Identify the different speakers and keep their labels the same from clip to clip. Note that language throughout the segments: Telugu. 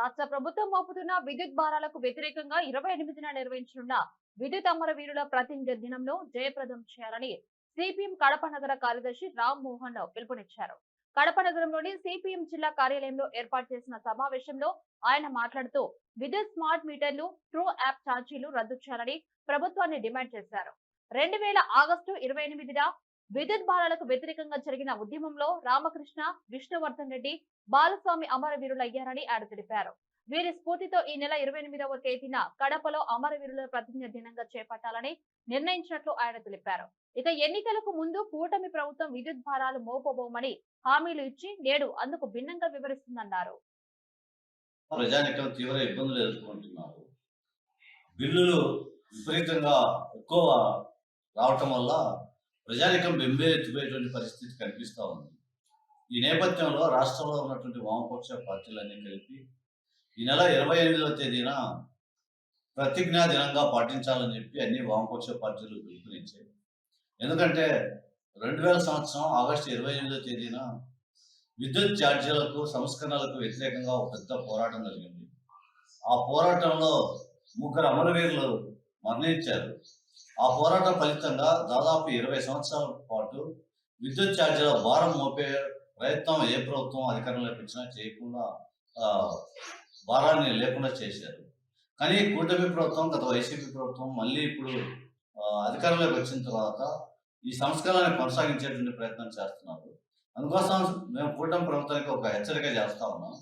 Speaker 1: రాష్ట్ర ప్రభుత్వం మోపుతున్న విద్యుత్ భారాలకు వ్యతిరేకంగా ఇరవై ఎనిమిదిన నిర్వహించనున్న విద్యుత్ అమరవీరుల ప్రతినిధి దినంలో జయప్రదం చేయాలని సిపిఎం కడప నగర కార్యదర్శి రామ్ మోహన్ పిలుపునిచ్చారు. కడప నగరంలోని సిపిఎం జిల్లా కార్యాలయంలో ఏర్పాటు చేసిన సమావేశంలో ఆయన మాట్లాడుతూ విద్యుత్ స్మార్ట్ మీటర్లు ట్రూ యాప్ ఛార్జీలు రద్దు చేయాలని ప్రభుత్వాన్ని డిమాండ్ చేశారు. రెండు వేల ఆగస్టు ఇరవై ఎనిమిదిన విద్యుత్ బాలలకు వ్యతిరేకంగా జరిగిన ఉద్యమంలో రామకృష్ణ విష్ణువర్ధన్ రెడ్డి బాలస్వామి అమరవీరులయ్యారని ఆయన తెలిపారు. వీరి స్ఫూర్తితో ఈ నెల ఇరవై ఎనిమిదవ తేదీన కడపలో అమరవీరుల ప్రతిజ్ఞ దినంగా చేపట్టాలని నిర్ణయించినట్లు ఆయన తెలిపారు. ఇక ఎన్నికలకు ముందు కూటమి ప్రభుత్వం విద్యుత్ భారాలు మోపబోమని హామీలు ఇచ్చి నేడు అందుకు భిన్నంగా వివరిస్తుందన్నారు.
Speaker 2: ప్రజానికం తీవ్ర ఇబ్బందులు ఎదుర్కొంటున్నారు. బిల్లులు విపరీతంగా ఎక్కువ రావటం వల్ల ప్రజానికం బెంబేలెత్తిపోయేటువంటి పరిస్థితి కనిపిస్తూ ఉంది. ఈ నేపథ్యంలో రాష్ట్రంలో ఉన్నటువంటి వామపక్ష పార్టీలన్నీ కలిపి ఈ నెల ఇరవై ఎనిమిదవ తేదీన ప్రతిజ్ఞా దినంగా పాటించాలని చెప్పి అన్ని వామపక్ష పార్టీలు పిలుపునిచ్చాయి. ఎందుకంటే రెండు వేల సంవత్సరం ఆగస్టు ఇరవై ఎనిమిదవ తేదీన విద్యుత్ ఛార్జీలకు సంస్కరణలకు వ్యతిరేకంగా ఒక పెద్ద పోరాటం జరిగింది. ఆ పోరాటంలో ముగ్గురు అమరవీరులు మరణించారు. ఆ పోరాటం ఫలితంగా దాదాపు ఇరవై సంవత్సరాల పాటు విద్యుత్ ఛార్జీల భారం మోపే ప్రయత్నం ఏ ప్రభుత్వం అధికారంలోకి వచ్చినా చేయకుండా భారాన్ని లేకుండా చేశారు. కానీ కూటమి ప్రభుత్వం గత వైసీపీ ప్రభుత్వం మళ్ళీ ఇప్పుడు అధికారంలోకి వచ్చిన తర్వాత ఈ సంస్కరణని కొనసాగించేటువంటి ప్రయత్నం చేస్తున్నారు. అందుకోసం మేము కూటమి ప్రభుత్వానికి ఒక హెచ్చరిక చేస్తా ఉన్నాం.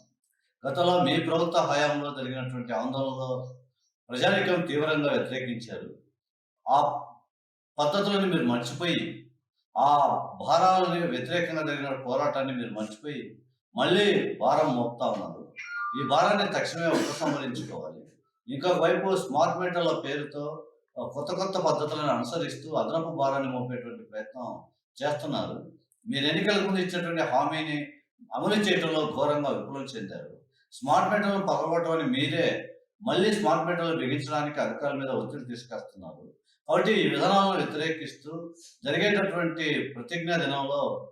Speaker 2: గతంలో మీ ప్రభుత్వ హయాంలో జరిగినటువంటి ఆందోళనలో ప్రజానీకం తీవ్రంగా వ్యతిరేకించారు. ఆ పద్ధతులను మీరు మర్చిపోయి ఆ భారాలని వ్యతిరేకంగా జరిగిన పోరాటాన్ని మీరు మర్చిపోయి మళ్ళీ భారం మోపుతా ఉన్నారు. ఈ భారాన్ని తక్షణమే ఉపసంహరించుకోవాలి. ఇంకొక వైపు స్మార్ట్ మీటర్ల పేరుతో కొత్త కొత్త పద్ధతులను అనుసరిస్తూ అదనపు భారాన్ని మోపేటువంటి ప్రయత్నం చేస్తున్నారు. మీరు ఎన్నికల ముందు ఇచ్చినటువంటి హామీని అమలు చేయడంలో ఘోరంగా విఫలం చెందారు. స్మార్ట్ మీటర్లను పగలగొట్టమని మీరే మళ్ళీ స్మార్ట్ మీటర్లు బిగించడానికి అధికారుల మీద ఒత్తిడి తీసుకొస్తున్నారు. కాబట్టి ఈ విధానాలను వ్యతిరేకిస్తూ జరిగేటటువంటి ప్రతిజ్ఞా దినంలో